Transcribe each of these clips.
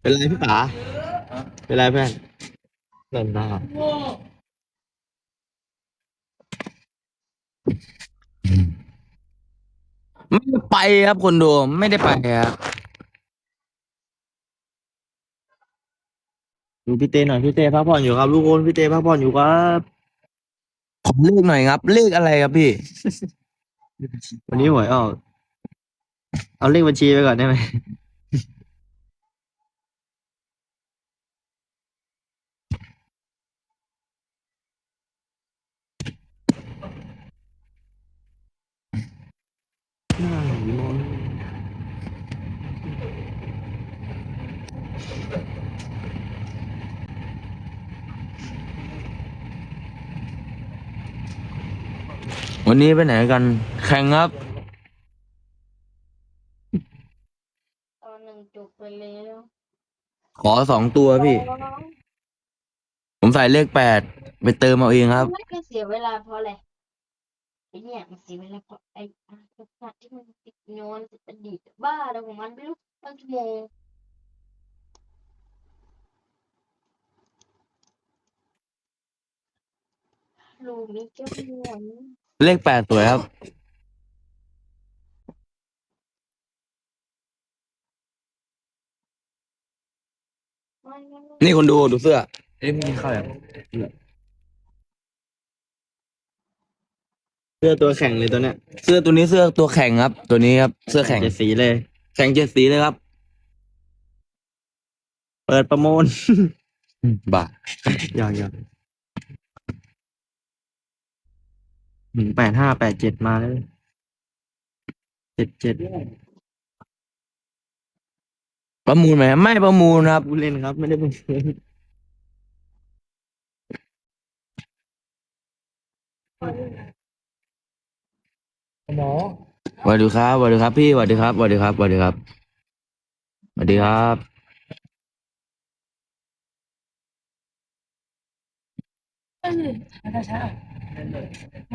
เป็นไรพี่ป๋าเป็นไรเพื่อนเล่นได้ไม่ได้ไปครับคนดูไม่ได้ไปครับดูพี่เต้หน่อยพี่เต้พักผ่อนอยู่ครับทุกคนพี่เต้พักผ่อนอยู่ครับขอเลขหน่อยครับ เลขอะไรครับพี่ วันนี้หวยออก เอาเลขบัญชีไปก่อนได้ไหมวันนี้ไปไหนกัน แข่งครับ ตอนหนึ่งจบไปแล้ว ขอสองตัวพี่ ผมใส่เลขแปดไปเติมเอาเองครับ ไม่ก็เสียเวลาเพราะอะไรไอเนี่ยมันเสียเวลาเพราะไอ้อาร์ตสัตว์ที่มันติดนอนติดอดีตบ้าอะไรของมันไม่รู้ตั้งชั่วโมงลูกนี้เจ้าหวนเลขแปดสวยครับ ไม่ไม่ไม่ นี่คนดูดูเสื้อ เอ้ยมีเข้าอย่างเสื้อตัวแข่งเลยตัวเนี้ยเสื้อตัวนี้เสื้อตัวแข่งครับ ตัวนี้ครับ เสื้อแข่งเจ็ดสีเลย แข่งเจ็ดสีเลยครับ เปิดประมูล บ้าหยอกหยอกหนึ่งแปดห้าแปดเจ็ดมาเลยเจ็ดเจ็ด ประมูลไหมไม่ประมูลครับ ผู้เล่นครับ ไม่ได้เป็นหมอสวัสดีครับสวัสดีครับ พี่สวัสดีครับสวัสดีครับสวัสดีครับสวัสดีครับช้าม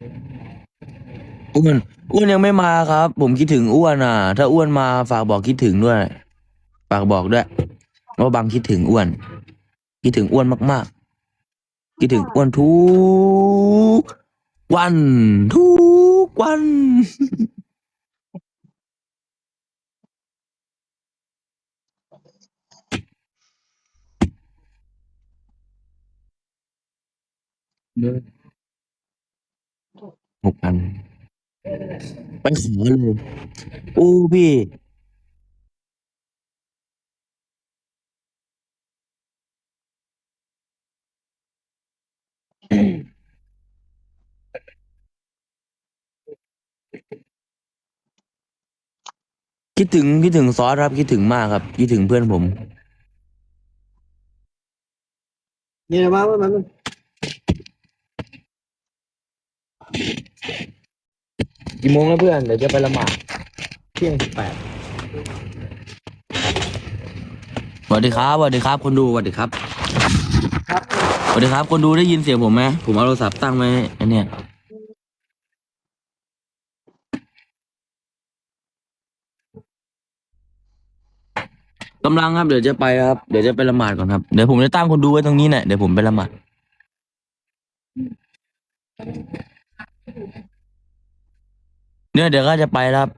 า อะไรอ้วนอ้วนยังไม่มาครับ ผมคิดถึงอ้วนอะ ถ้าอ้วนมาฝากบอกคิดถึงด้วย ฝากบอกด้วยว่าบังคิดถึงอ้วน คิดถึงอ้วนมาก ๆ คิดถึงอ้วนทุกวันทุกวันหกพัน ไปขอเลยโอ้พี่คิดถึงคิดถึงซอสครับ คิดถึงมากครับ คิดถึงเพื่อนผมนี่นะว่าว่ามัน กี่โมงแล้วเพื่อน เดี๋ยวจะไปละหมาดเที่ยงสิบแปดสวัสดีครับสวัสดีครับ คนดูสวัสดีครับสวัสดีครับ คนดูได้ยินเสียงผมไหมผมเอาโทรศัพท์ตั้งไว้อันเนี้ยกำลังครับ เดี๋ยวจะไปครับ เดี๋ยวจะไปละหมาดก่อนครับ เดี๋ยวผมจะตั้งคนดูไว้ตรงนี้เนี่ยเดี๋ยวผมไปละหมาด เนี่ยเดี๋ยวก็จะไปแล้วครับ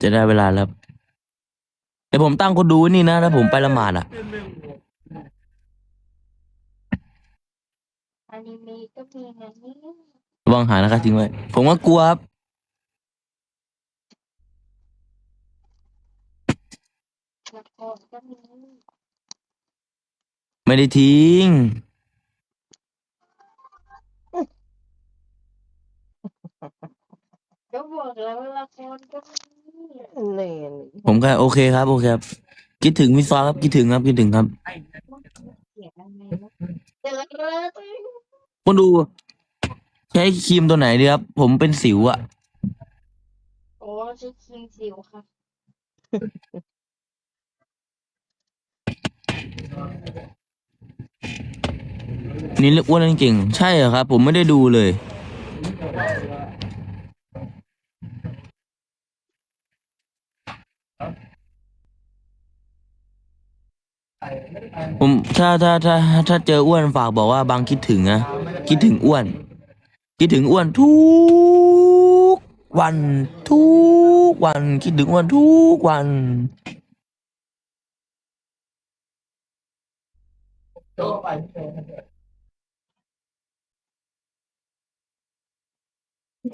จะได้เวลาแล้วเดี๋ยวผมตั้งคนดูนี่นะถ้าผมไปละหมาดอะอนิเมะก็มีนะนี่ระวังหานะครับทิ้งไว้ ผมก็กลัวครับ ละครก็มี ไม่ได้ทิ้ง ก็บอกแล้วว่าละครก็มีเล่นผมก็โอเคครับ โอเคครับ คิดถึงมิซอครับคิดถึงครับคิดถึงครับ เสียอะไรนะเจอเลยคนดู ใช้ครีมตัวไหนดีครับ ผมเป็นสิวอะโอ้ใช้ครีมสิวค่ะนี่เรียกอ้วนเก่งๆใช่เหรอครับ ผมไม่ได้ดูเลย ผมถ้าถ้าถ้าถ้าเจออ้วนฝากบอกว่าบางคิดถึงนะคิดถึงอ้วน คิดถึงอ้วนทุกวันทุกวัน คิดถึงอ้วนทุกวัน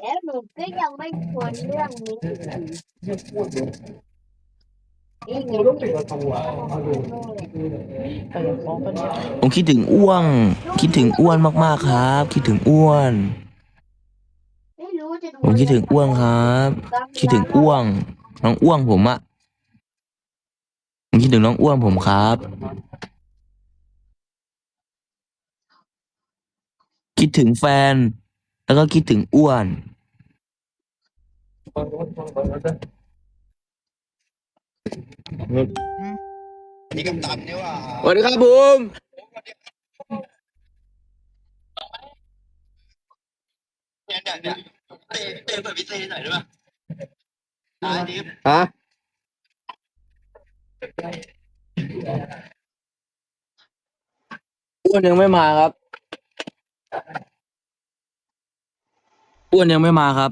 แล้วหนูก็ยังไม่ชวนเรื่องนี้ กนี่ไงต้องปิดประตูอะมาดูแต่ยังฟ้องกันเนี่ยผมคิดถึงอ้วงคิดถึงอ้วนมากๆครับ คิดถึงอ้วนไม่รู้จะดูผมคิดถึงอ้วงครับ คิดถึงอ้วงน้องอ้วงผมอะผมคิดถึงน้องอ้วงผมครับ คิดถึงแฟน แล้วก็คิดถึงอ้วน นี่กับตันนี่ว่าสวัสดีครับผมเนี่ยเนี่ยเนี่ยเตะเตะเปิดพิเศษหน่อยได้ป่ะอ่าดิฟฮะอ้วนยังไม่มาครับอ้วนยังไม่มาครับ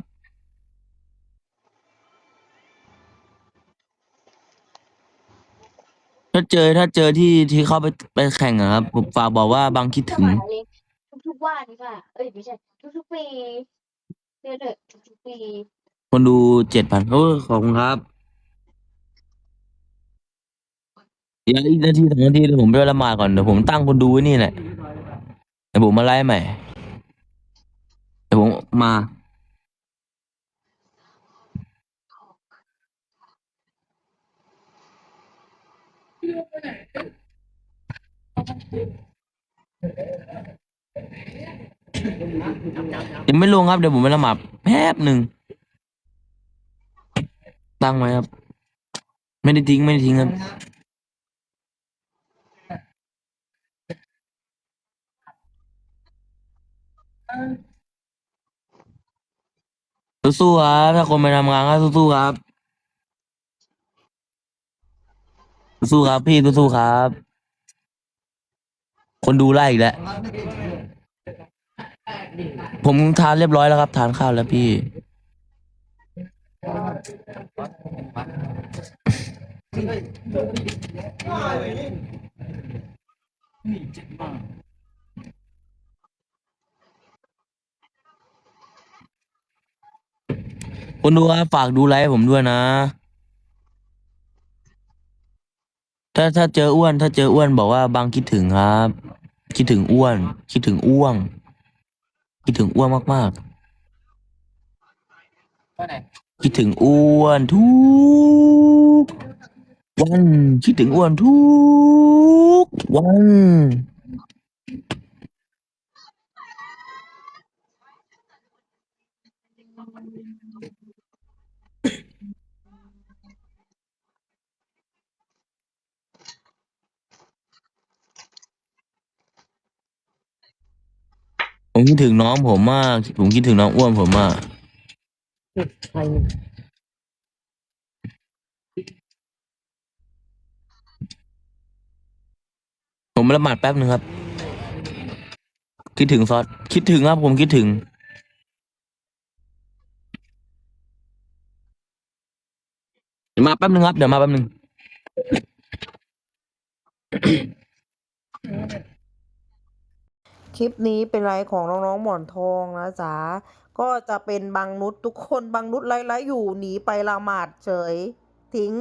ถ้าเจอถ้าเจอที่ที่เขาไปไปแข่งอะครับผมฝากบอกว่าบางคิดสถึงมัยเล็กทุกๆวันค่ะ เอ้ยไม่ใช่ ทุกๆปีเดือนเดือนทุกๆปี คนดูเจ็ดพันโอ้ยขอบคุณครับเดี๋ยวอีกนาทีสองนาทีเดี๋ยวผมไปละหมาดก่อนเดี๋ยวผมตั้งคนดูไว้นี่แหละเดี๋ยวผมมาไล่ใหม่เดี๋ยวผมมา ยังไม่ลงครับเดี๋ยวผมไปละหมาดแป๊บหนึ่งตั้งไว้ครับ ไม่ได้ทิ้งไม่ได้ทิ้งครับสู้ๆครับถ้าคนไปทำงานก็สู้ๆครับ สู้ๆครับ พี่สู้ๆครับ คนดูไล่อีกแล้ว ผมทานเรียบร้อยแล้วครับ ทานข้าวแล้วพี่ คนดูครับฝากดูไลฟ์ผมด้วยนะ ถ้าถ้าเจออ้วน ถ้าเจออ้วนบอกว่าบางคิดถึงครับ คิดถึงอ้วน คิดถึงอ้วง คิดถึงอ้วนมากๆคิดถึงอ้วนทุกวันคิดถึงอ้วนทุกวัน ผมคิด ถึงน้องผมมาก ผมคิดถึงน้องอ้วนผมมากใครผมละหมาดแป๊บหนึ่งครับ คิดถึงซอส คิดถึงครับ ผมคิดถึง เดี๋ยวมาแป๊บหนึ่งครับ เดี๋ยวมาแป๊บหนึ่ง คลิปนี้เป็นไลฟ์ของน้องๆหมอนทองนะจ๊ะก็จะเป็นบางนุชทุกคนบางนุชไลฟ์ไลฟ์อยู่หนีไปละหมาดเฉย ทิ้ง